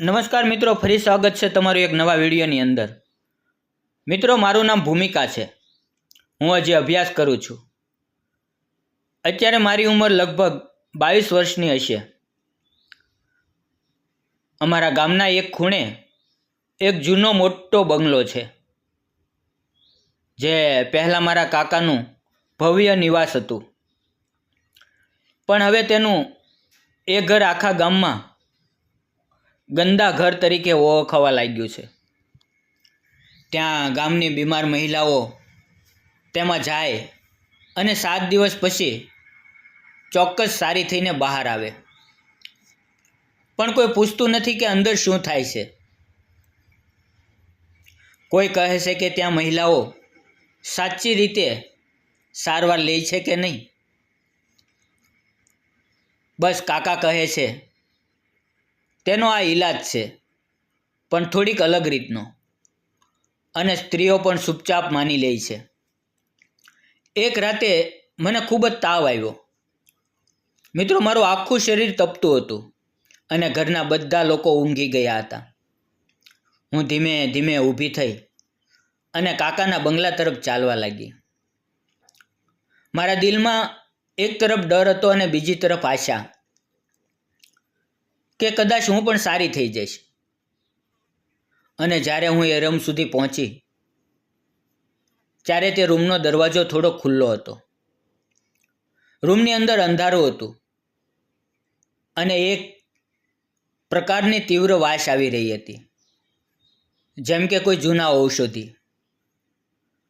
નમસ્કાર મિત્રો, ફરી સ્વાગત છે તમારું એક નવા વિડીયોની અંદર. મિત્રો, મારું નામ ભૂમિકા છે. હું હજી અભ્યાસ કરું છું. અત્યારે મારી ઉંમર લગભગ બાવીસ વર્ષની હશે. અમારા ગામના એક ખૂણે એક જૂનો મોટો બંગલો છે, જે પહેલાં મારા કાકાનું ભવ્ય નિવાસ હતું. પણ હવે તેનું એ ઘર આખા ગામમાં ગંદા ઘર તરીકે ઓળખાવા લાગ્યું છે. ત્યાં ગામની બીમાર મહિલાઓ તેમાં જાય અને સાત દિવસ પછી ચોક્કસ સારી થઈને બહાર આવે. પણ કોઈ પૂછતું નથી કે અંદર શું થાય છે. કોઈ કહે છે કે ત્યાં મહિલાઓ સાચી રીતે સારવાર લે છે કે નહીં? બસ કાકા કહે છે તેનો આ ઈલાજ છે, પણ થોડીક અલગ રીતનો. અને સ્ત્રીઓ પણ ચૂપચાપ માની લે છે. એક રાતે મને ખૂબ જ તાવ આવ્યો. મિત્રો, મારું આખું શરીર તપતું હતું અને ઘરના બધા લોકો ઊંઘી ગયા હતા. હું ધીમે ધીમે ઊભી થઈ અને કાકાના બંગલા તરફ ચાલવા લાગી. મારા દિલમાં એક તરફ ડર હતો અને બીજી તરફ આશા. કે કદાચ હું પણ સારી થઈ જઈશ. અને જ્યારે હું એ રૂમ સુધી પહોંચી, ત્યારે તે રૂમનો દરવાજો થોડો ખુલ્લો હતો. રૂમની અંદર અંધારું હતું અને એક પ્રકારની તીવ્ર વાસ આવી રહી હતી. જેમ કે કોઈ જૂના ઔષધિ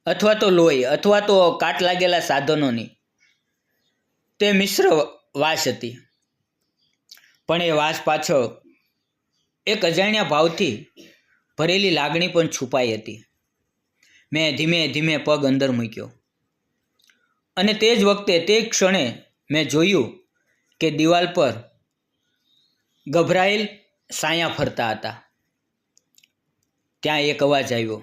અથવા તો લોહી અથવા તો કાટ લાગેલા સાધનોની. તે મિશ્ર વાસ હતી. પણ એ વાસ પાછળ એક અજાણ્યા ભાવથી ભરેલી લાગણી પણ છુપાઈ હતી. મેં ધીમે ધીમે પગ અંદર મૂક્યો. અને તે જ વખતે તે ક્ષણે મેં જોયું કે દિવાલ પર ગભરાયેલ સાયા ફરતા હતા. ત્યાં એક અવાજ આવ્યો.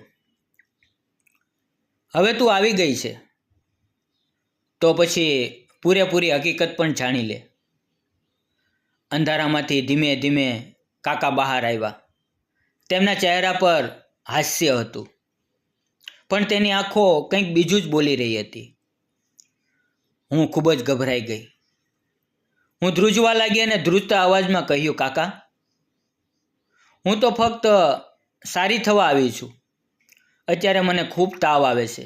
હવે તું આવી ગઈ છે. તો પછી પૂરેપૂરી હકીકત પણ જાણી લે. અંધારામાંથી ધીમે ધીમે કાકા બહાર આવ્યા. તેમના ચહેરા પર હાસ્ય હતું. પણ તેની આંખો કંઈક બીજું જ બોલી રહી હતી. હું ખૂબ જ ગભરાઈ ગઈ. હું ધ્રુજવા લાગી અને ધ્રુજતા અવાજમાં કહ્યું, કાકા, હું તો ફક્ત સારી થવા આવી છું. અત્યારે મને ખૂબ તાવ આવે છે.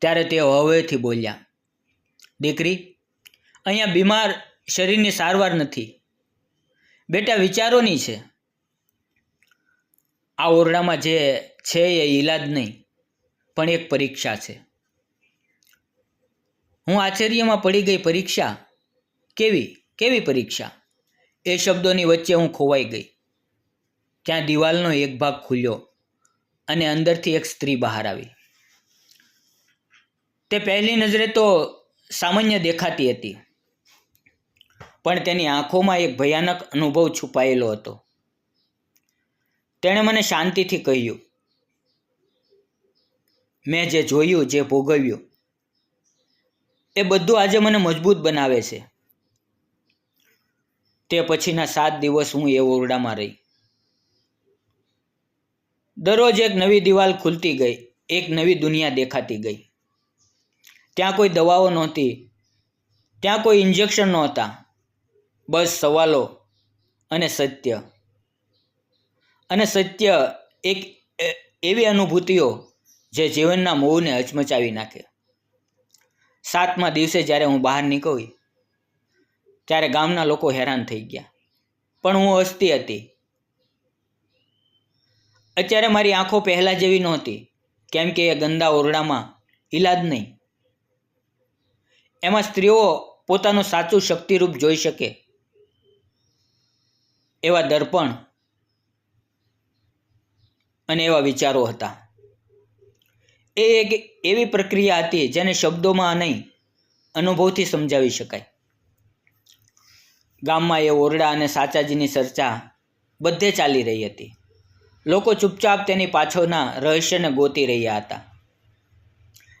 ત્યારે તેઓ હવેથી બોલ્યા, દીકરી, અહીંયા બીમાર શરીરની સારવાર નથી. બેટા વિચારોની છે. આ ઓરડામાં જે છે એ ઈલાજ નહીં, પણ એક પરીક્ષા છે. હું આશ્ચર્યમાં પડી ગઈ પરીક્ષા? કેવી? કેવી પરીક્ષા? એ શબ્દોની વચ્ચે હું ખોવાઈ ગઈ. ત્યાં દિવાલનો એક ભાગ ખુલ્યો અને અંદરથી એક સ્ત્રી બહાર આવી. તે પહેલી નજરે તો સામાન્ય દેખાતી હતી. પણ તેની આંખોમાં એક ભયાનક અનુભવ છુપાયેલો હતો. તેણે મને શાંતિથી કહ્યું, મેં જે જોયું, જે ભોગવ્યું એ બધું આજે મને મજબૂત બનાવે છે. તે પછીના સાત દિવસ હું એ ઓરડામાં રહી. દરરોજ એક નવી દિવાલ ખુલતી ગઈ, એક નવી દુનિયા દેખાતી ગઈ. ત્યાં કોઈ દવાઓ નહોતી, ત્યાં કોઈ ઇન્જેક્શન નહોતા. બસ સવાલો અને સત્ય. અને સત્ય એક એવી અનુભૂતિઓ જે જીવનના મોહને હચમચાવી નાખે. સાતમા દિવસે જ્યારે હું બહાર નીકળી, ત્યારે ગામના લોકો હેરાન થઈ ગયા. પણ હું હસતી હતી. અત્યારે મારી આંખો પહેલાં જેવી નહોતી, કેમ કે એ ગંદા ઓરડામાં ઈલાજ નહીં. એમાં સ્ત્રીઓ પોતાનું સાચું શક્તિરૂપ જોઈ શકે એવા દર્પણ અને એવા વિચારો હતા. એ એક એવી પ્રક્રિયા હતી જેને શબ્દોમાં નહીં, અનુભવથી સમજાવી શકાય. ગામમાં એ ઓરડા અને સાચાજીની ચર્ચા બધે ચાલી રહી હતી. લોકો ચૂપચાપ તેની પાછળના રહસ્યને ગોતી રહ્યા હતા.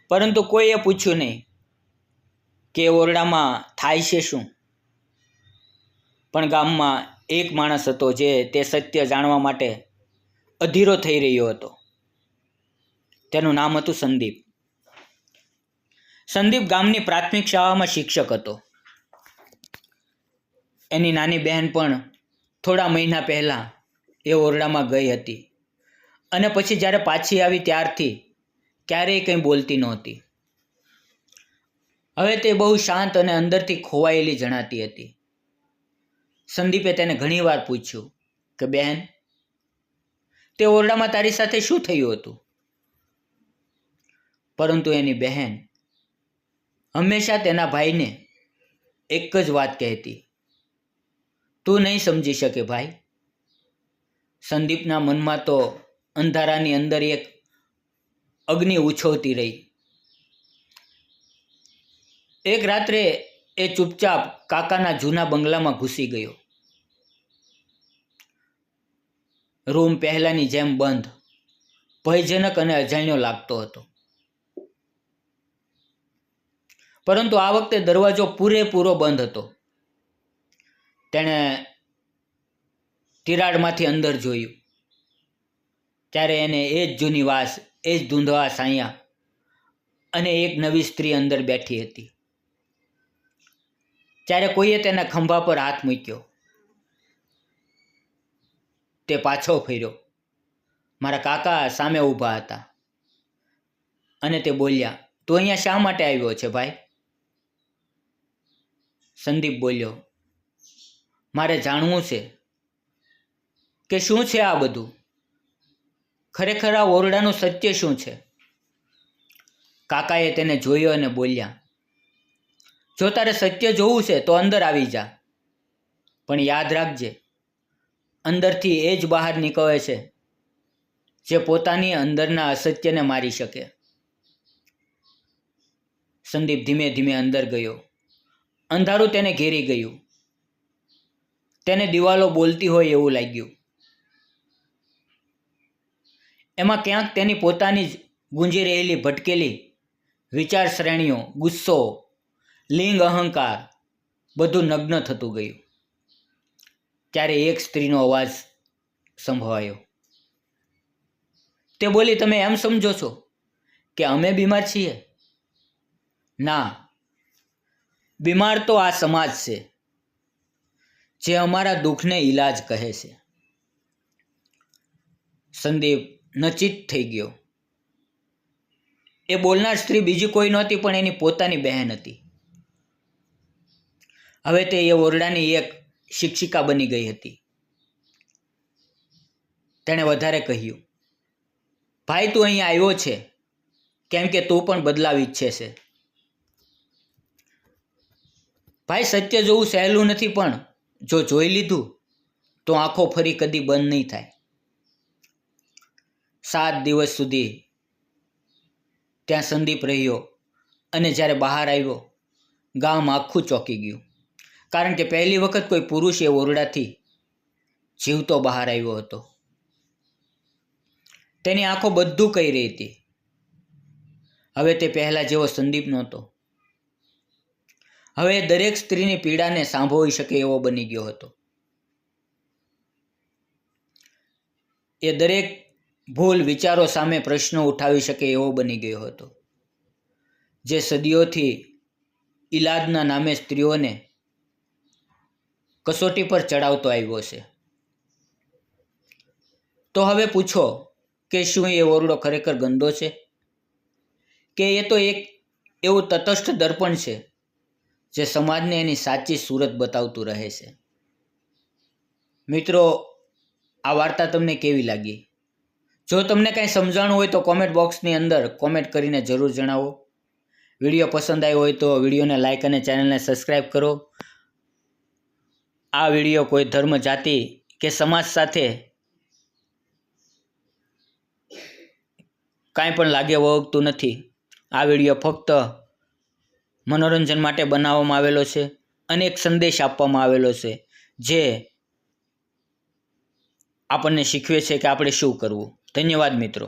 પરંતુ કોઈએ પૂછ્યું નહીં કે ઓરડામાં થાય છે શું? પણ ગામમાં એક માણસ હતો જે તે સત્ય જાણવા માટે અધીરો થઈ રહ્યો હતો. તેનું નામ હતું સંદીપ. સંદીપ ગામની પ્રાથમિક શાળામાં શિક્ષક હતો. એની નાની બહેન પણ થોડા મહિના પહેલાં એ ઓરડામાં ગઈ હતી અને પછી જ્યારે પાછી આવી ત્યારથી ક્યારેય કંઈ બોલતી નહોતી. હવે તે બહુ શાંત અને અંદરથી ખોવાયેલી જણાતી હતી. સંદીપે તેને ઘણીવાર પૂછ્યું કે બહેન તે ઓરડામાં તારી સાથે શું થયું હતું? પરંતુ એની બહેન હંમેશા તેના ભાઈને એક જ વાત કહેતી, તું નહીં સમજી શકે ભાઈ. સંદીપના મનમાં તો અંધારાની અંદર એક અગ્નિ ઉછળતી રહી. એક રાત્રે એ ચૂપચાપ કાકાના જૂના બંગલામાં ઘૂસી ગયો. રૂમ પહેલાંની જેમ બંધ, ભયજનક અને અજાણ્યો લાગતો હતો. પરંતુ આ વખતે દરવાજો પૂરેપૂરો બંધ હતો. તેણે તિરાડમાંથી અંદર જોયું. ત્યારે એને એ જ જૂની વાસ, એ જ ધૂંધવા સાયા અને એક નવી સ્ત્રી અંદર બેઠી હતી. ત્યારે કોઈએ તેના ખંભા પર હાથ મૂક્યો તે પાછો ફર્યો. મારા કાકા સામે ઊભા હતા. અને તે બોલ્યા, તું અહીંયા શા માટે આવ્યો છે ભાઈ? સંદીપ બોલ્યો, મારે જાણવું છે કે શું છે આ બધું? ખરેખર આ ઓરડાનું સત્ય શું છે? કાકાએ તેને જોયો અને બોલ્યા, જો તારે સત્ય જોવું છે તો અંદર આવી જા, પણ યાદ રાખજે અંદરથી એ જ બહાર નીકળે છે, જે પોતાની અંદરના અસત્યને મારી શકે. સંદીપ ધીમે ધીમે અંદર ગયો. અંધારું તેને ઘેરી ગયું. તેને દિવાલો બોલતી હોય એવું લાગ્યું. એમાં ક્યાંક તેની પોતાની જ ગુંજી રહેલી ભટકેલી વિચાર શ્રેણીઓ ગુસ્સો, લિંગ અહંકાર બધું નગ્ન થતું ગયું. ત્યારે એક સ્ત્રીનો અવાજ સંભળાયો તે બોલી, તમે એમ સમજો છો કે અમે બીમાર છીએ? ના, બીમાર તો આ સમાજ છે, જે અમારા દુઃખને ઈલાજ કહે છે. સંદીપ નચિત થઈ ગયો. એ બોલનાર સ્ત્રી બીજી કોઈ નહોતી, પણ એની પોતાની બહેન હતી. હવે તે એ ઓરડાની એક શિક્ષિકા બની ગઈ હતી. તેણે વધારે કહ્યું, ભાઈ, તું અહીં આવ્યો છે. કેમ કે તું પણ બદલાવ ઈચ્છે છે. ભાઈ, સત્ય જોવું સહેલું નથી, પણ જો જોઈ લીધું, તો આંખો ફરી કદી બંધ નહીં થાય. સાત દિવસ સુધી ત્યાં સંદીપ રહ્યો અને જ્યારે બહાર આવ્યો, ગામ આખું ચોંકી ગયું. કારણ કે પહેલી વખત કોઈ પુરુષ એ ઓરડાથી જીવતો બહાર આવ્યો હતો. તેની આંખો બધું કહી રહી હતી. હવે તે પહેલાં જેવો સંદીપ નહોતો. હવે દરેક સ્ત્રીની પીડાને સાંભળી શકે એવો બની ગયો હતો. એ દરેક ભૂલ વિચારો સામે પ્રશ્નો ઉઠાવી શકે એવો બની ગયો હતો. જે સદીઓથી ઈલાદના નામે સ્ત્રીઓને કસોટી પર ચડાવતો આવ્યો છે. તો હવે પૂછો કે શું એ ઓરડો ખરેખર ગંદો છે? કે એ તો એક એવું તટસ્થ દર્પણ છે, જે સમાજને એની સાચી સુરત બતાવતું રહે છે. મિત્રો, આ વાર્તા તમને કેવી લાગી? જો તમને કાંઈ સમજાણું હોય તો કોમેન્ટ બોક્સની અંદર કોમેન્ટ કરીને જરૂર જણાવો. વીડિયો પસંદ આવ્યો હોય તો વિડીયોને લાઇક અને ચેનલને સબસ્ક્રાઈબ કરો. આ વીડિયો કોઈ ધર્મ, જાતિ કે સમાજ સાથે કાંઈ પણ લાગે વળગતું નથી. આ વીડિયો ફક્ત મનોરંજન માટે બનાવવામાં આવેલો છે અને એક સંદેશ આપવામાં આવેલો છે જે આપણને શીખવે છે કે આપણે શું કરવું. ધન્યવાદ મિત્રો.